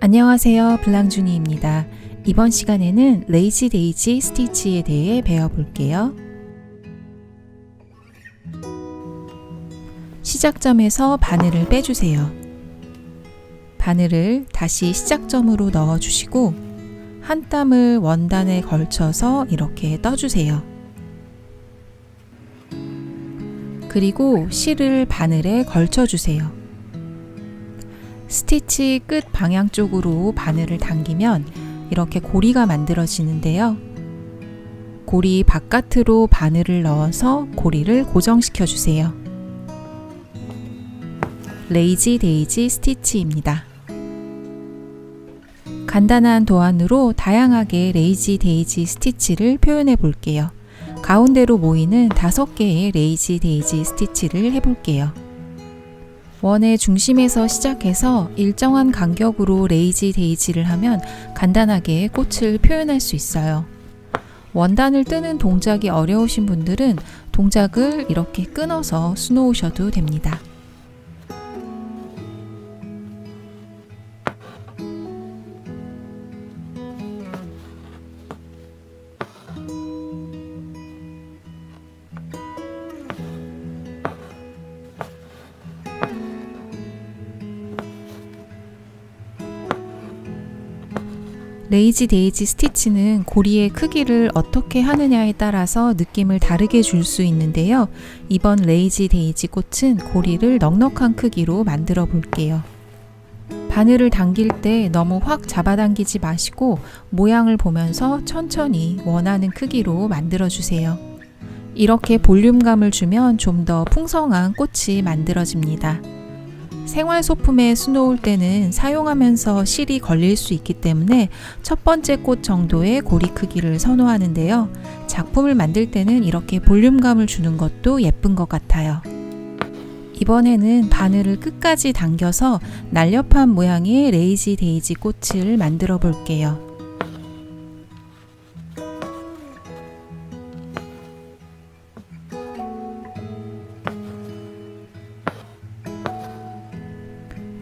안녕하세요. 블랑주니입니다. 이번 시간에는 레이지 데이지 스티치에 대해 배워볼게요. 시작점에서 바늘을 빼주세요. 바늘을 다시 시작점으로 넣어주시고 한 땀을 원단에 걸쳐서 이렇게 떠주세요. 그리고 실을 바늘에 걸쳐주세요. 스티치 끝 방향 쪽으로 바늘을 당기면 이렇게 고리가 만들어지는데요. 고리 바깥으로 바늘을 넣어서 고리를 고정시켜 주세요. 레이지 데이지 스티치입니다. 간단한 도안으로 다양하게 레이지 데이지 스티치를 표현해 볼게요. 가운데로 모이는 다섯 개의 레이지 데이지 스티치를 해볼게요. 원의 중심에서 시작해서 일정한 간격으로 레이지 데이지를 하면 간단하게 꽃을 표현할 수 있어요. 원단을 뜨는 동작이 어려우신 분들은 동작을 이렇게 끊어서 수놓으셔도 됩니다. 레이지 데이지 스티치는 고리의 크기를 어떻게 하느냐에 따라서 느낌을 다르게 줄 수 있는데요. 이번 레이지 데이지 꽃은 고리를 넉넉한 크기로 만들어 볼게요. 바늘을 당길 때 너무 확 잡아당기지 마시고 모양을 보면서 천천히 원하는 크기로 만들어 주세요. 이렇게 볼륨감을 주면 좀 더 풍성한 꽃이 만들어집니다. 생활 소품에 수놓을 때는 사용하면서 실이 걸릴 수 있기 때문에 첫 번째 꽃 정도의 고리 크기를 선호하는데요. 작품을 만들 때는 이렇게 볼륨감을 주는 것도 예쁜 것 같아요. 이번에는 바늘을 끝까지 당겨서 날렵한 모양의 레이지 데이지 꽃을 만들어 볼게요.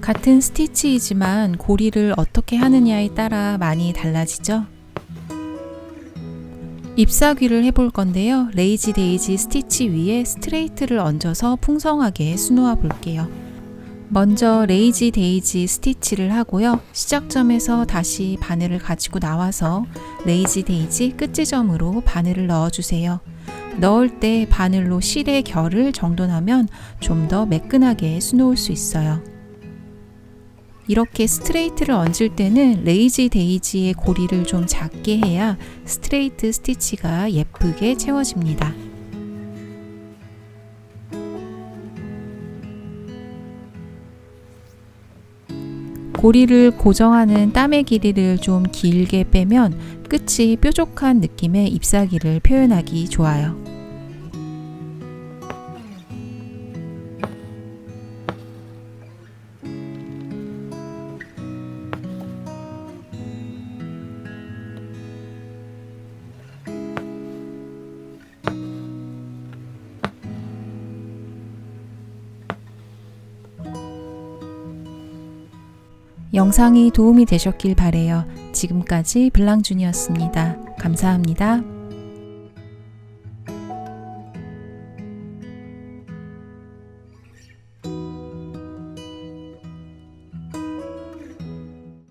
같은 스티치이지만 고리를 어떻게 하느냐에 따라 많이 달라지죠. 잎사귀를 해볼 건데요. 레이지 데이지 스티치 위에 스트레이트를 얹어서 풍성하게 수놓아 볼게요. 먼저 레이지 데이지 스티치를 하고요. 시작점에서 다시 바늘을 가지고 나와서 레이지 데이지 끝지점으로 바늘을 넣어주세요. 넣을 때 바늘로 실의 결을 정돈하면 좀 더 매끈하게 수놓을 수 있어요. 이렇게 스트레이트를 얹을 때는 레이지 데이지의 고리를 좀 작게 해야 스트레이트 스티치가 예쁘게 채워집니다. 고리를 고정하는 땀의 길이를 좀 길게 빼면 끝이 뾰족한 느낌의 잎사귀를 표현하기 좋아요. 영상이 도움이 되셨길 바래요. 지금까지 블랑준이었습니다. 감사합니다.